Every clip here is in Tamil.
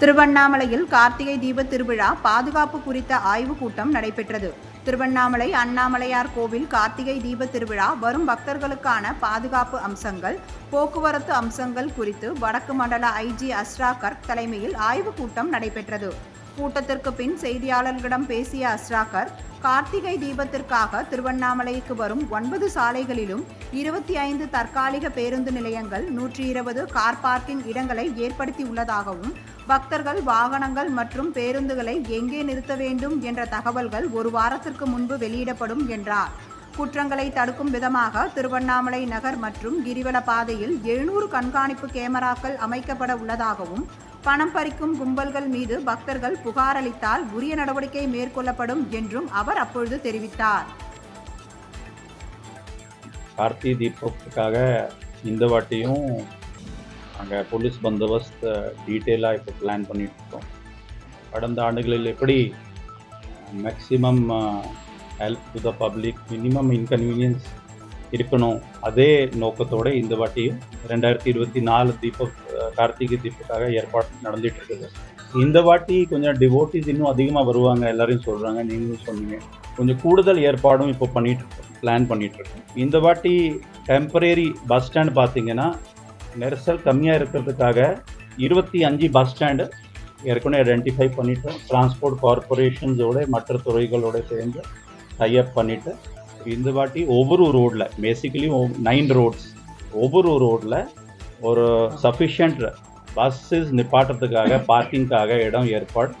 திருவண்ணாமலையில் கார்த்திகை தீப திருவிழா பாதுகாப்பு குறித்த ஆய்வுக் கூட்டம் நடைபெற்றது. திருவண்ணாமலை அண்ணாமலையார் கோவில் கார்த்திகை தீப திருவிழா வரும் பக்தர்களுக்கான பாதுகாப்பு அம்சங்கள் போக்குவரத்து அம்சங்கள் குறித்து வடக்கு மண்டல ஐஜி அஸ்ரா கர்க் தலைமையில் ஆய்வுக் கூட்டம் நடைபெற்றது. கூட்டத்திற்கு பின் செய்தியாளர்களிடம் பேசிய அஸ்ராகர் கார்த்திகை தீபத்திற்காக திருவண்ணாமலைக்கு வரும் ஒன்பது சாலைகளிலும் இருபத்தி ஐந்து தற்காலிக பேருந்து நிலையங்கள் நூற்றி இருபது கார் பார்க்கிங் இடங்களை ஏற்படுத்தி உள்ளதாகவும் பக்தர்கள் வாகனங்கள் மற்றும் பேருந்துகளை எங்கே நிறுத்த வேண்டும் என்ற தகவல்கள் ஒரு வாரத்திற்கு முன்பு வெளியிடப்படும் என்றார். குற்றங்களை தடுக்கும் விதமாக திருவண்ணாமலை நகர் மற்றும் கிரிவல பாதையில் எழுநூறு கண்காணிப்பு கேமராக்கள் அமைக்கப்பட உள்ளதாகவும் பணம் பறிக்கும் கும்பல்கள் மீது பக்தர்கள் புகார் அளித்தால் உரிய நடவடிக்கை மேற்கொள்ளப்படும் என்றும் அவர் அப்பொழுது தெரிவித்தார். கார்த்தி தீபத்துக்காக இந்த வாட்டியும் நாங்கள் போலீஸ் பந்தோபஸ்த் டீட்டெயிலாக இப்போ பிளான் பண்ணிகிட்ருக்கோம் கடந்த ஆண்டுகளில் எப்படி maximum help to the public minimum inconvenience இருக்கணும். அதே நோக்கத்தோடு இந்த வாட்டியும் ரெண்டாயிரத்தி இருபத்தி நாலு தீபம் கார்த்திகை தீபத்துக்காக ஏற்பாடு நடந்துட்டு இருக்குது இந்த வாட்டி கொஞ்சம் டிவோட்டிஸ் இன்னும் அதிகமாக வருவாங்க எல்லாரையும் சொல்கிறாங்க நீங்களும் சொன்னீங்க. கொஞ்சம் கூடுதல் ஏற்பாடும் இப்போ பண்ணிட்டு இருக்கோம் பிளான் பண்ணிட்டு இருக்கோம் இந்த வாட்டி டெம்பரரி பஸ் ஸ்டாண்ட் பார்த்தீங்கன்னா நெரிசல் கம்மியாக இருக்கிறதுக்காக இருபத்தி அஞ்சு பஸ் ஸ்டாண்டு ஏற்கனவே ஐடென்டிஃபை பண்ணிவிட்டு டிரான்ஸ்போர்ட் கார்பரேஷன்ஸோட மற்ற துறைகளோட சேர்ந்து டைப் பண்ணிவிட்டு இந்த வாட்டி ஒவ்வொரு ரோடில் பேசிக்கலி நைன் ரோட்ஸ் ஒவ்வொரு ரோடில் ஒரு சஃபிஷியன்ட் பஸ்ஸஸ் நிப்பாட்டுறதுக்காக பார்க்கிங்காக இடம் ஏற்பாடு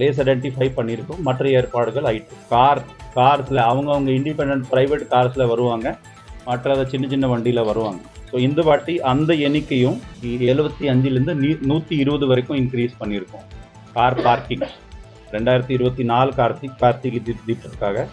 லேஸ் ஐடென்டிஃபை பண்ணியிருக்கோம். மற்ற ஏற்பாடுகள் ஆயிட்டு கார் கார்ஸில் அவங்கவுங்க இண்டிபெண்ட் ப்ரைவேட் கார்ஸில் வருவாங்க. மற்ற சின்ன சின்ன வண்டியில் வருவாங்க. ஸோ இந்த வாட்டி அந்த எண்ணிக்கையும் எழுபத்தி அஞ்சுலேருந்து நீ நூற்றி இருபது வரைக்கும் இன்க்ரீஸ் பண்ணியிருக்கோம். கார் பார்க்கிங் ரெண்டாயிரத்தி இருபத்தி நாலு கார்த்திக் கார்த்திகை தீபத்துக்காக.